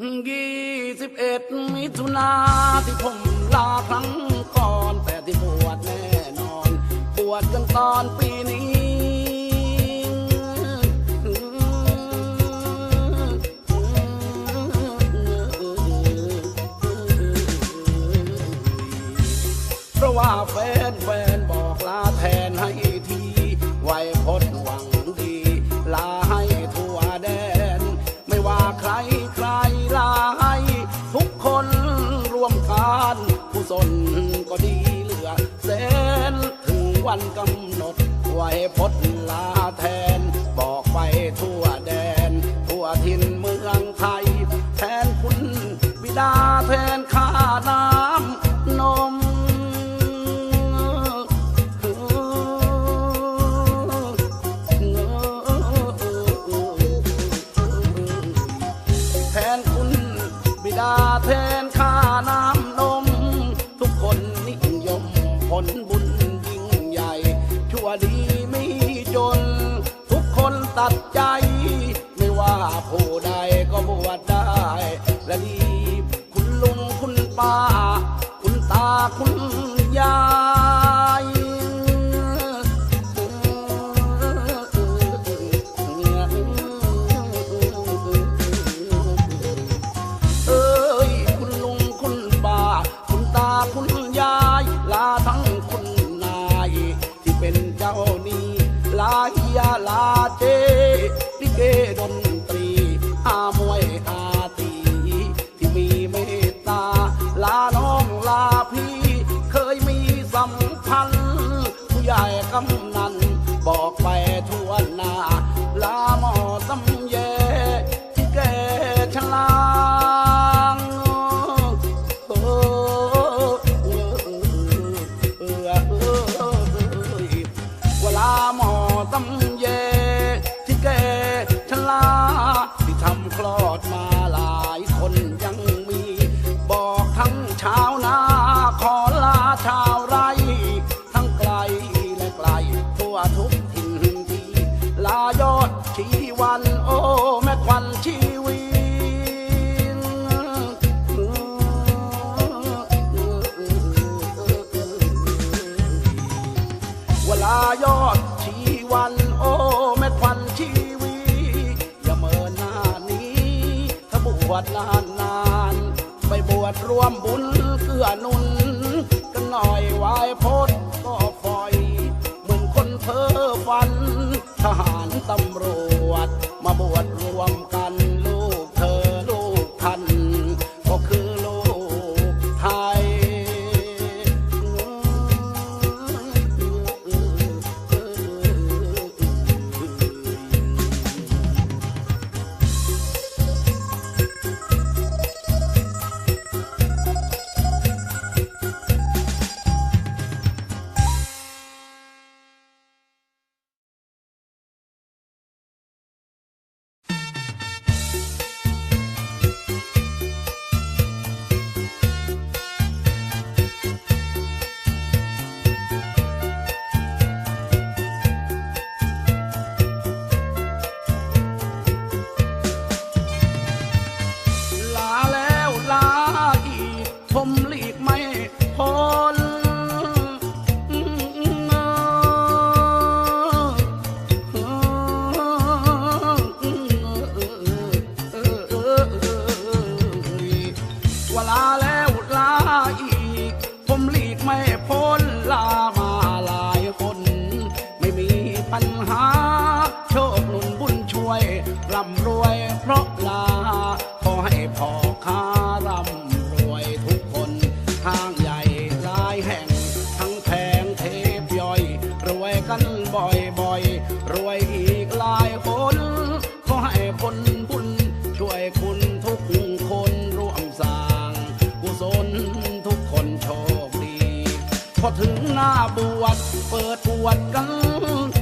ยี่สิบเอ็ดมิถุนาที่ผมลาครั้งก่อน แต่ที่บวชแน่นอน บวชกันตอนปีนี้เพราะว่าแฟน วันกำหนดไว้พดลาแทนบอกไปทั่ว ผู้ใดก็บวชได้ และดีบคุณลุงคุณป้า คุณตาคุณยายเอ้ยคุณลุงคุณป้า คุณตาคุณยายลาทั้งคุณนายที่เป็นเจ้านี้ลาเฮียลาเจลิเกดน ผู้ใโอ้แม่ควันชีวิเวลายอดชีวัน โอ้แม่ควันชีวี อย่าเมินหน้านี้ ถ้าบวชนานนานๆไปบวชร่วมบุญเกื้อนุน กันหน่อยวายพด ว่าลาแล้วลาอีก ผมหลีกไม่พ้นลามาหลายคน ไม่มีปัญหา โชคหนุนบุญช่วยร่ำรวยเพราะลา ขอให้พ่อค้าร่ำรวยทุกคนทางใหญ่หลายแห่ง ทั้งแพงเทปย่อย รวยกันบ่อยๆ รวยอีกหลายคน ขอให้ผลบุญช่วยคุณทุกคน พอถึงหน้าบวชเปิดบวชกัน